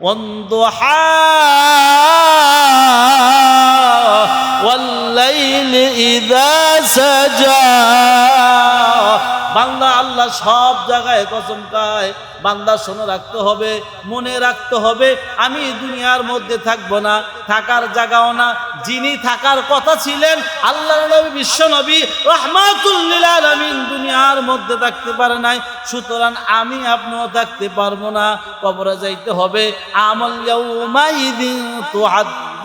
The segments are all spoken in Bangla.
والضحى والليل إذا سجى. বান্দা আল্লাহ সব জায়গায় কসম খায়। বান্দা শুনে, রাখতে হবে, মনে রাখতে হবে, আমি দুনিয়ার মধ্যে থাকব না, থাকার জায়গাও না। যিনি থাকার কথা ছিলেন আল্লাহ নবী, বিশ্ব নবী রহমাতুল্লিল আলমিন, দুনিয়ার মধ্যে থাকতে পারে নাই। সুতরাং আমি আপনিও থাকতে পারব না। কবরে যাইতে হবে। আমল ইয়াউমাইদিন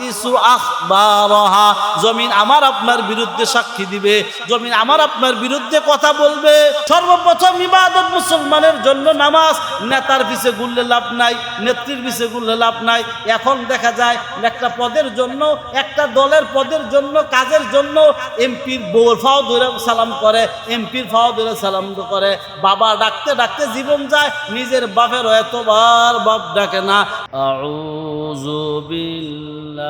তুহাদ্দিসু আখবারহা। জমিন আমার আপনার বিরুদ্ধে সাক্ষী দিবে, জমিন আমার আপনার বিরুদ্ধে কথা বলবে। সর্বপ্রথম ইবাদত মুসলমানের জন্য নামাজ। নেতার পিছে ঘুরলে লাভ নাই, নেত্রীর পিছে ঘুরলে লাভ নাই। এখন দেখা যায়, একটা পদের জন্য, একটা দলের পদের জন্য, কাজের জন্য এমপির বউর ফাও ধরে সালাম করে, এমপির ফাও ধরে সালাম করে। বাবা ডাকতে ডাকতে জীবন যায়, নিজের বাপের এতবার বাপ ডাকে না।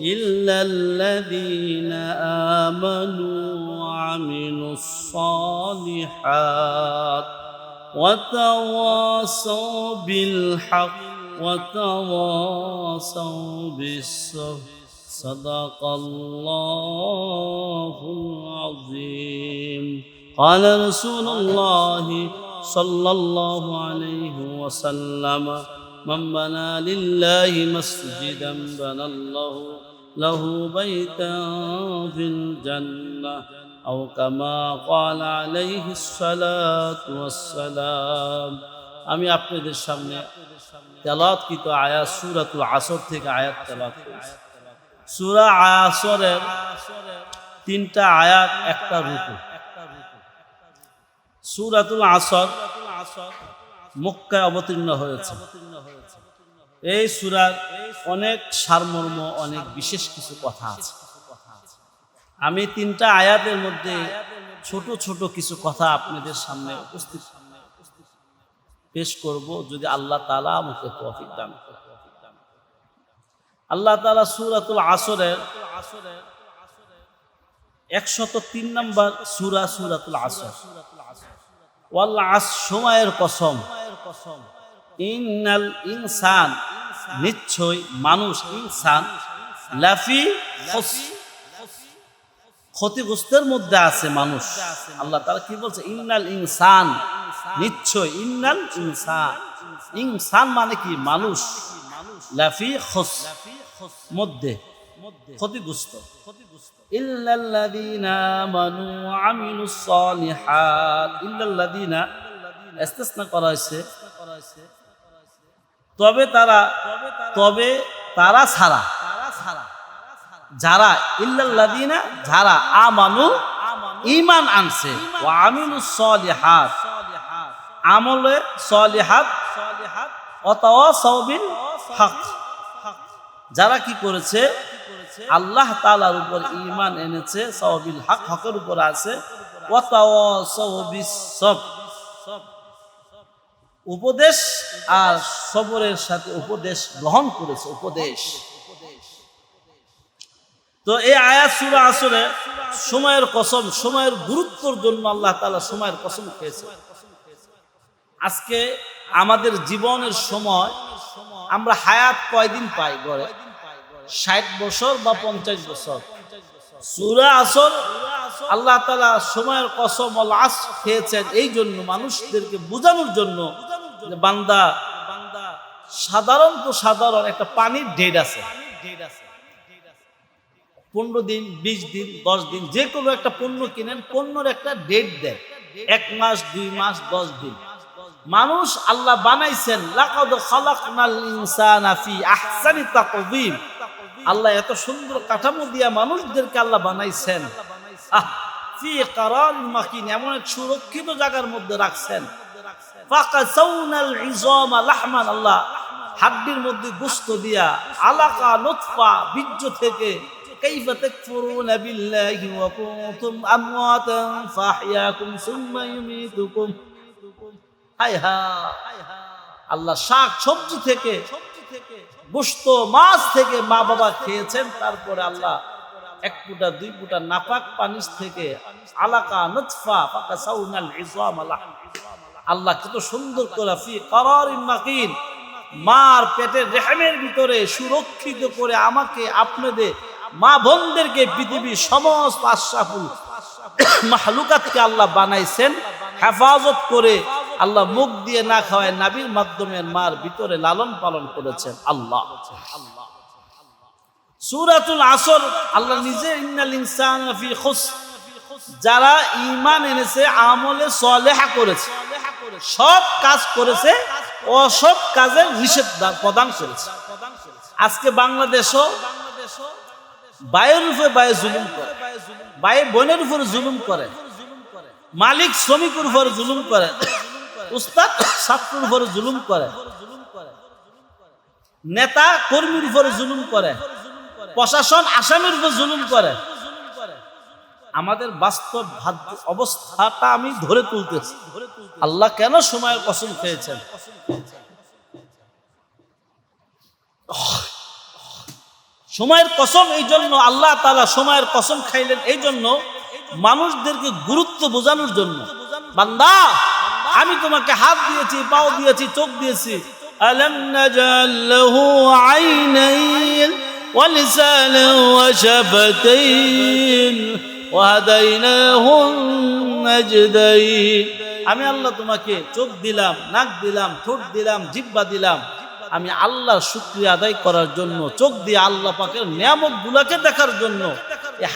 إلا الذين آمنوا وعملوا الصالحات وتواصوا بالحق وتواصوا بالصبر. صدق الله العظيم. قال رسول الله صلى الله عليه وسلم من بنى لله مسجدا بنى الله له بيتا في الجنة أو كما قال عليه الصلاة والسلام আমি আপনাদের সামনে তেলাওয়াতকৃত আয়াত সুরাতুল আসর থেকে আয়াত তেলাওয়াত করেছি সুরা আসরের তিনটা আয়াত একটা রূপু সুরাতুল আসর মক্কায় অবতীর্ণ হয়েছে। এই সুরার অনেক সারমর্ম, অনেক বিশেষ কিছু কথা আছে। আমি তিনটা আয়াতের মধ্যে ছোট ছোট কিছু কথা আপনাদের সামনে উপস্থিত পেশ করব, যদি আল্লাহ তালা আমাকে তৌফিক দান আল্লাহ তালা সুরাতুল আসরের একশত তিন নম্বর সুরা সুরাতুল আসর। ওয়াল্লা আস সময়ের কসম। ইন্নাল ইনসান, নিশ্চয় মানুষ ইনসান, লাফি ক্ষতিগ্রস্তের মধ্যে আছে মানুষ। আল্লাহ তারা কি বলছে? ইন্নাল ইনসান, নিশ্চয় ইন্নাল ইনসান। ইনসান মানে কি? মানুষ। লাফি খস। মধ্যে। ক্ষতিগ্রস্ত। ইল্লাল্লাযীনা আমানু আমিলুস সালিহাত। ইল্লাল্লাযীনা ইস্তিসনা করা হয়েছে। তবে তারা তবে তারা ছাড়া, যারা ইল্লাল্লাযীনা, যারা আমানু, ঈমান আনছে, ওয়া আমিলুস সালিহাত আমলে সলিহাত অতাওয়াসাউ বিল হক। যারা কি করেছে? আল্লাহ তাআলার উপর ঈমান এনেছে সাওবিল হক হকের উপর আছে ওয়াতাওয়াসাউ বিস সবর উপদেশ আর সবরের সাথে উপদেশ গ্রহণ করেছে, উপদেশ। তো এই আয়াত সুরা আসরে সময়ের কসম, সময়ের গুরুত্বর জন্য আল্লাহ তালা সময়ের কসম খেয়েছে। আজকে আমাদের জীবনের সময় আমরা হায়াত কয়দিন পাই গড়ে ষাট বছর বা পঞ্চাশ বছর? সুরা আসর আল্লাহ তালা সময়ের কসম আস খেয়েছেন, এই জন্য মানুষদেরকে বোঝানোর জন্য বান্দা, সাধারণত সাধারণ একটা পানির ডেট আছে। পনেরো দিন, বিশ দিন, দশ দিন, যে কোনো একটা পণ্য কিনেন, পণ্যর একটা ডেট দেয়। এক মাস, দুই মাস, দশ দিন। মানুষ আল্লাহ বানাইছেন আল্লাহ এত সুন্দর কাঠামো দিয়া মানুষদেরকে আল্লাহ বানাইছেন। এমন এক সুরক্ষিত জায়গার মধ্যে রাখছেন। আল্লাহ হাড্ডির মধ্যে গোস্ত দিয়া আলাকা লুৎফা বীর্য থেকে كيف تكفرون بالله وكنتم أمواتا فأحياكم ثم يميتكم হায় হায় আল্লাহ শাক সবজি থেকে গোস্ত মাছ থেকে মা বাবা খেয়েছেন তারপরে আল্লাহ এক ফুটা দুই ফুটা নাপাক পানিস থেকে আলাকা নতফা পাকা সাউনাল ইসলাম আল্লাহ আল্লাহ কত সুন্দর করে মার পেটের রেহেমের ভিতরে সুরক্ষিত করে আমাকে, আপনাদের, মা বোনদেরকে, পৃথিবীর সমস্ত আশরাফুল মাহলুকাতকে আল্লাহ বানাইছেন, হেফাজত করে আল্লাহ মুখ দিয়ে না খাওয়ায় নাবির মাধ্যমে মার ভিতরে লালন পালন করেছেন আল্লাহ। সুরাতুল আসর, আল্লাহ নিজে যারা ঈমান এনেছে, আমলে সলেহা করেছে। সব কাজ করেছে অসব কাজের নিষেধ প্রদান করেছে। আজকে বাংলাদেশও বায়ের উপরে বায়ে জুলুম করে। বায়ে বোনের উপরে জুলুম করে। মালিক শ্রমিকের উপরে জুলুম করে। উস্তাদ ছাত্রের উপরে জুলুম করে। নেতা কর্মীর উপরে জুলুম করে। প্রশাসন আসামির উপর জুলুম করে। আমাদের বাস্তব ভাগ্য- অবস্থাটা আমি ধরে তুলতেছি আল্লাহ কেন সময়ের কসম খেয়েছেন সময়ের কসম এই জন্য আল্লাহ তালা সময়ের কসম খাইলেন এই জন্য মানুষদেরকে গুরুত্ব বোঝানোর জন্য বান্দা আমি তোমাকে হাত দিয়েছি পাও দিয়েছি চোখ দিয়েছি আলম নাজাল লাহু আইনাইন ولسانا وشفتين وهديناه النجدين আমি আল্লাহ তোমাকে চোখ দিলাম, নাক দিলাম, ঠোঁট দিলাম জিব্বা দিলাম। আমি আল্লাহর শুক্রিয়া আদায় করার জন্য, চোখ দিয়ে আল্লাহ পাকের নিয়ামত গুলাকে দেখার জন্য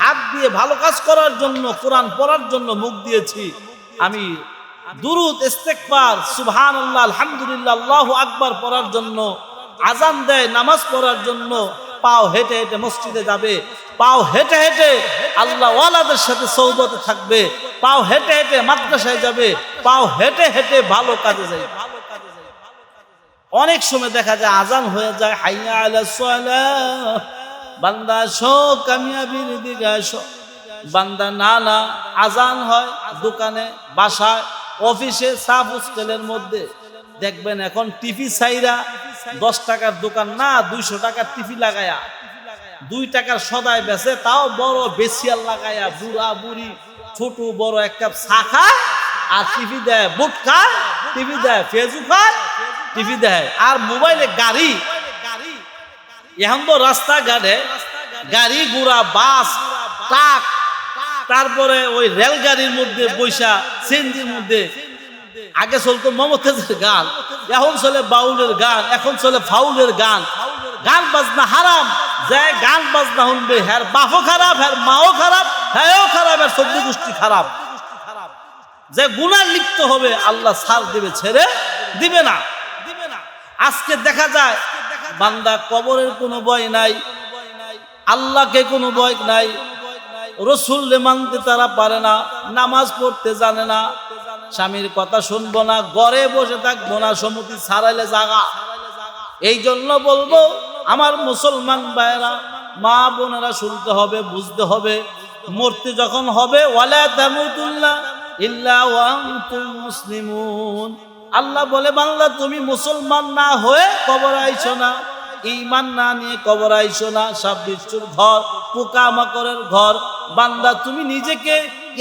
হাত দিয়ে ভালো কাজ করার জন্য, কোরআন পড়ার জন্য মুখ দিয়েছি। আমি দুরুদ ইস্তেকবার সুবহান আল্লাহ আলহামদুলিল্লাহ, আল্লাহ আকবার পড়ার জন্য, আজান দেয়, নামাজ পড়ার জন্য পাও হেঁটে হেঁটে মসজিদে যাবে, পাও হেঁটে হেঁটে আল্লাহ ওয়ালাদের সাথে সৌবতে থাকবে, পাও হেঁটে হেঁটে মাদ্রাসায় যাবে, পাও হেঁটে হেঁটে ভালো কাজে যাবে। অনেক সময় দেখা যায় আজান হয়ে যায়, হাইয়া আলা বান্দা শো কামিয়াবির দিকে আসো। বান্দা না না, আজান হয় দোকানে, বাসায়, অফিসে, সাফ হোস্টেলের মধ্যে। দেখবেন এখন টিভি সাইরা দশ টাকার দোকান না, দুইশো টাকার টিভি লাগায়া। দুই টাকার সদায় বেচে, তাও বড় বেসিয়াল লাগায়া, বুড়া বুড়ি, ছোট বড় এক কাপ চা খায়, আর টিভি দেয় বুট খায় টিভি দেয় ফেসবুক খায় টিভি দেয়। আর মোবাইলে গাড়ি। এখন তো রাস্তাঘাটে গাড়ি, ঘোড়া, বাস, ট্রাক, তারপরে ওই রেলগাড়ির মধ্যে বৈশা সিএনজির মধ্যে আগে চলতো মমতাজের গান, এখন চলে বাউলের গান, এখন চলে ফাউলের গান। গান বাজনা হারাম, যে গান বাজনা শুনবে, হ্যার বাপও খারাপ, হ্যার মাও খারাপ, হ্যাঁও খারাপ, হ্যার সদ্য গোষ্ঠী খারাপ। যে গুণা লিপ্ত হবে, আল্লাহ সার দিবে, ছেড়ে দিবে না। দিবে না আজকে দেখা যায়, বান্দা কবরের কোনো ভয় নাই, আল্লাহকে কোনো ভয় নাই, রসুল মানতে তারা পারে না, নামাজ পড়তে জানে না স্বামীর কথা শুনব না, ঘরে বসে থাকব না সমুদ্র ছাড়াইলে জাগা। এই জন্য বলব, আমার মুসলমান ভাইয়েরা, মা বোনেরা শুনতে হবে, বুঝতে হবে। মূর্তি যখন হবে তামুতুল্লাহ মুসলিমুন। আল্লাহ বলে বাংলা তুমি মুসলমান না হয়ে কবর আইছো না। ইমান না নিয়ে কবর আইছো না। সব ঘর পোকা মাকড়ের ঘর। বান্দা, তুমি নিজেকে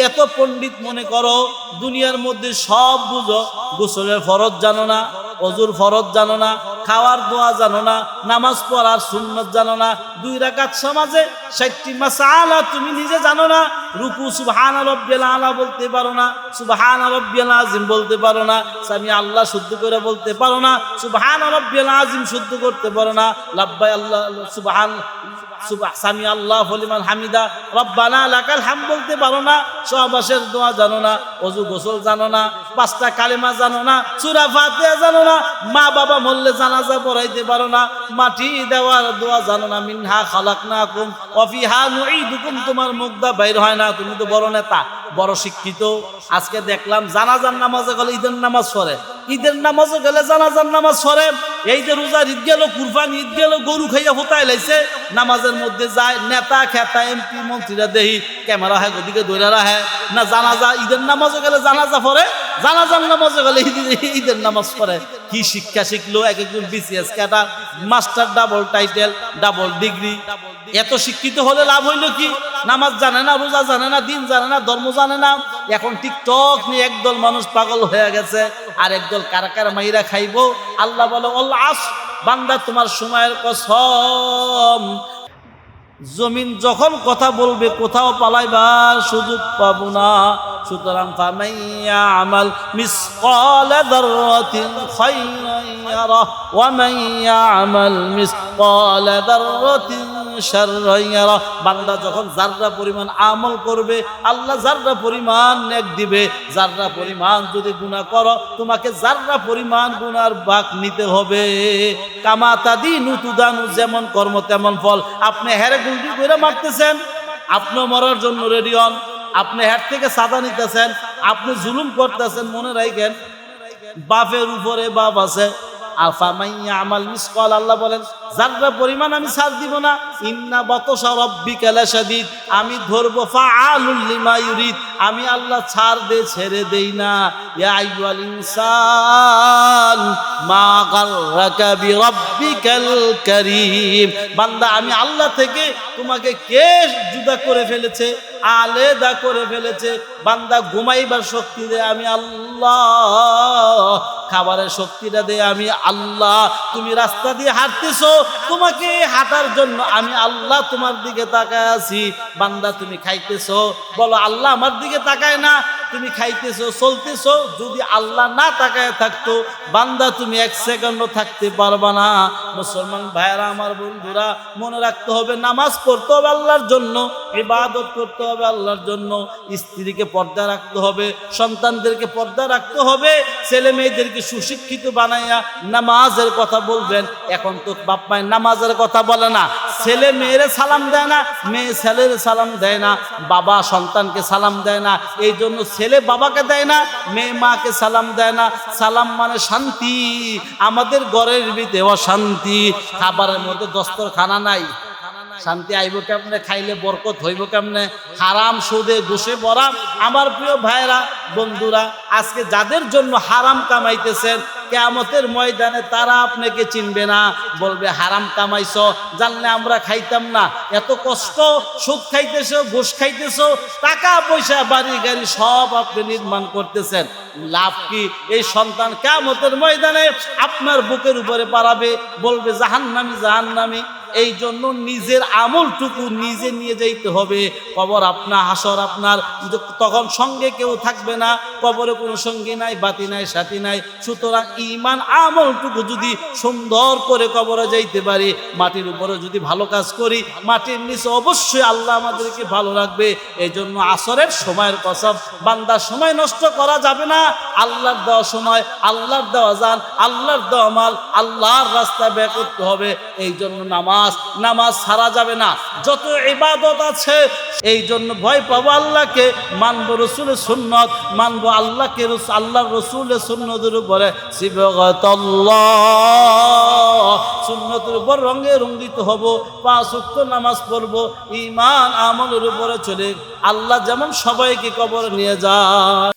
এত পণ্ডিত মনে করো, দুনিয়ার মধ্যে সব বুঝো, গোসলের ফরজ জানো না, অজুর ফরজ জানো না, খাওয়ার দোয়া জানো না, নামাজ পড়ার সুন্নত জানো না, দুই রাকাত সমাজে ষাটটি মাসালা তুমি নিজে জানো না, রুকু সুবহান রব্বিয়াল আলা বলতে পারো না সুবহান রব্বিয়াল আজিম বলতে পারো না সামি আল্লাহ শুদ্ধ করে বলতে পারো না সুবহান রব্বিয়াল আজিম শুদ্ধ করতে পারো না, লাব্বাই আল্লাহ, সুবহান সুবাহ সামি আল্লাহ হলিমান হামিদা। রব্বানা লাকাল হাম বলতে পারো না সহবাসের দোয়া জানো না, অজু গোসল জানো না, পাঁচটা কালিমা জানো না, সুরা ফাতিহা জানো না মা বাবা মরলে জানাজা পড়াইতে পারো না, মাটি দেওয়ার দোয়া জানো না, মিনহা খালাক না খালাকনাকুম, ওয়া নুই দুকুম তোমার মুগ্ধা বাইর হয় না, তুমি তো বড় নেতা। বড় শিক্ষিত। আজকে দেখলাম জানাজার নামাজে গেলে ঈদের নামাজ পড়ে। ঈদের নামাজে গেলে জানাজার নামাজ পড়ে। এই যে রোজার ঈদ গেল, কুরবান ঈদ গেল, গরু খাইয়া ফোটাই লাইছে। নামাজের মধ্যে যায়, নেতা, খেতা, এমপি, মন্ত্রীরা দেহি, ক্যামেরা হয়, ওদিকে দৈরা রাখে। না জানাজা, ঈদের নামাজে গেলে জানাজা পড়ে, জানাজার নামাজে গেলে ঈদ- ঈদের নামাজ পড়ে। কি শিক্ষা শিখলো? এক একজন BCS cadre, master, double title, double degree. এত শিক্ষিত হলে লাভ হইল কি? নামাজ জানে না, রোজা জানে না, দিন জানে না, ধর্ম জানে না। এখন টিকটক নিয়ে একদল মানুষ পাগল হয়ে গেছে। আর একদল কারা কারা মাইরা খাইবো? আল্লাহ বলে আস, বান্দা, তোমার সময়ের কসম। জমিন যখন কথা বলবে, কোথাও পালাইবার সুযোগ পাবো না। সুতরাং ফামাইয়া আমাল মিসকাল দাররাতিন খায়রান ওয়া মাইয়া আমাল মিসকাল দাররাতিন ইয়ারা বান্দা যখন যাররা পরিমাণ আমল করবে, আল্লাহ যাররা পরিমাণ নেক দিবে, যাররা পরিমাণ যদি গুনাহ করো, তোমাকে যাররা পরিমাণ গুনার ভাগ নিতে হবে। কামা তাদি নুতুদানু, যেমন কর্ম তেমন ফল। আপনি হেরে গুলটি করে মারতেছেন আপনি মরার জন্য রেডি হন, আপনি হের থেকে সাদা নিতেছেন, আপনি জুলুম করতেছেন, মনে রাখেন বাপের উপরে বাপ আছে আফামাইয়া আমাল মিসকল, আল্লাহ বলেন যাররা পরিমাণ আমি ছাড় দিব না, ইন্না বতসা রব্বিকা লাশাদীদ, আমি ধরবো ফাআলুল লিমা ইউরিদ, আমি আল্লাহ ছাড় দে, ছেড়ে দেই না। ইয়া আইয়ুহাল ইনসান, মা গাররাকা বিরাব্বিকাল কারীম। বান্দা, আমি আল্লাহ থেকে তোমাকে কে জুদা করে ফেলেছে। আলেদা করে ফেলেছে। বান্দা ঘুমাইবার শক্তি দে, আমি আল্লাহ। খাবারের শক্তিটা দে, আমি আল্লাহ। তুমি রাস্তা দিয়ে হাঁটতেছ, তোমাকে হাঁটার জন্য আমি আল্লাহ তোমার দিকে তাকায় আছি। বান্দা তুমি খাইতেছ, বলো আল্লাহ আমার দিকে তাকায় না তুমি খাইতেছো, চলতেছো, যদি আল্লাহ না তাকায় থাকতো, বান্দা তুমি এক সেকেন্ডও থাকতে পারবা না। মুসলমান ভাইয়েরা, আমার বন্ধুরা, মনে রাখতে হবে, নামাজ পড়তে হবে আল্লাহর জন্য, ইবাদত করতে হবে আল্লাহর জন্য, স্ত্রীকে পর্দা রাখতে হবে, সন্তানদেরকে পর্দা রাখতে হবে, ছেলে মেয়েদেরকে সুশিক্ষিত বানাইয়া নামাজের কথা বলবেন। এখন তো বাপ মায়ের নামাজের কথা বলে না। ছেলে মেয়েরে সালাম দেয় না, মেয়ে ছেলের সালাম দেয় না, বাবা সন্তানকে সালাম দেয় না। এই জন্য ছেলে বাবাকে দেয় না, মেয়ে মাকে সালাম দেয় না। সালাম মানে শান্তি। আমাদের ঘরের ভিতরে অশান্তি। খাবারের মধ্যে দস্তরখানা নাই। শান্তি আইব কেমনে? খাইলে বরকত হইব কেমনে? হারাম সুদে ঘুষে বরাম আমার প্রিয় ভাইরা বন্ধুরা, আজকে যাদের জন্য হারাম কামাইতেছেন কেয়ামতের ময়দানে তারা আপনাকে চিনবে না। বলবে, হারাম কামাইছ, জানলে আমরা খাইতাম না। এত কষ্ট সুখ খাইতেছ, ঘুষ খাইতেছ টাকা পয়সা বাড়ি গাড়ি সব আপনি নির্মাণ করতেছেন। লাভ কি? এই সন্তান কেয়ামতের ময়দানে আপনার বুকের উপরে পারাবে বলবে, জাহান্নামি জাহান্নামি। এই জন্য নিজের আমলটুকু নিজে নিয়ে যাইতে হবে। কবর আপনার, হাসর আপনার। তখন সঙ্গে কেউ থাকবে না, কবরে কোনো সঙ্গী নাই, বাতি নাই, সাথী নাই। সুতরাং ইমান আমলটুকু যদি সুন্দর করে কবরে যাইতে পারি, মাটির উপরে যদি ভালো কাজ করি, মাটির নিচে অবশ্যই আল্লাহ আমাদেরকে ভালো রাখবে। এই জন্য আসরের সময়ের কসম বান্দার সময় নষ্ট করা যাবে না। আল্লাহর দেওয়া সময়, আল্লাহর দেওয়া যান, আল্লাহর দেওয়া মাল, আল্লাহর রাস্তা ব্যয় করতে হবে। এই জন্য নামাজ নামাজ ছাড়া যাবে না। যত ইবাদত আছে এই জন্য ভয় পাবো আল্লাহকে। মানবো রসুলের সুন্নত, মানবো আল্লাহকে আল্লাহর রসুলের সুন্নতের উপরে। সুন্নতের উপর রঙে রঙ্গিত হব। পাঁচ উক্ত নামাজ পড়ব। ইমান আমলের উপরে চলে। আল্লাহ যেমন সবাইকে কবর নিয়ে যায়।